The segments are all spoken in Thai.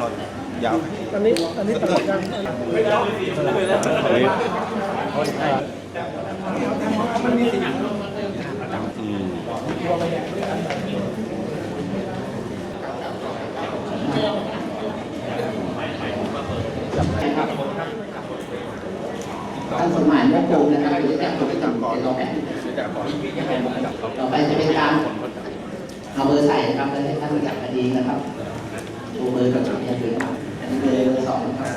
ตัดรถยาวอันนี้อันนี้ตัดยังท่านสมหมายมงคลนะครับหรือจากคนที่ทำก่อนรอแป๊บต่อไปจะเป็นการเอาเบอร์ใส่นะครับแล้วให้ท่านจับคดีนะครับ ดูเอกับจุดยังเหลืออันนี้เบอร์เบอสองครับ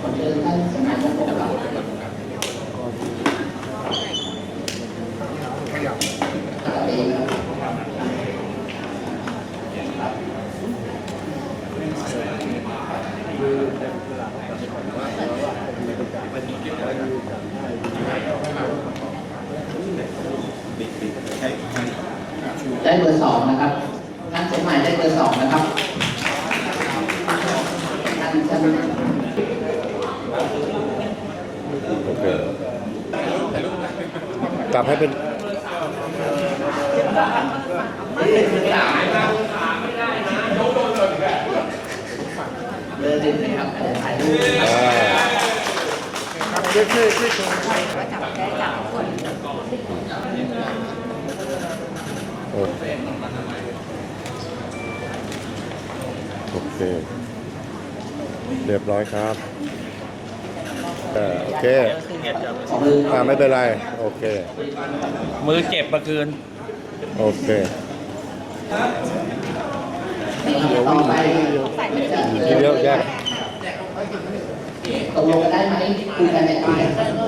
ขอเชิญท่านสมหมายมงคลครับตัดเองนะครับ ปิดปิดใช้ ได้เบอร์สองนะครับท่านสมหมายได้เบอร์สองนะครับท่านท่านโอเคกลับให้เป็นเบอร์หนึ่งนะครับอาจจะถ่ายรูปอ่าเรียกชื่อชื่อชมก็จับได้จับคน โอ โอเค เรียบร้อยครับเอ่อโอเคขอมืออ่าไม่เป็นไร โอเค มือเจ็บเมื่อคืน โอเคต่อไปทีเดียวแยกตกลงกันได้ไหมคุยกันในไลน์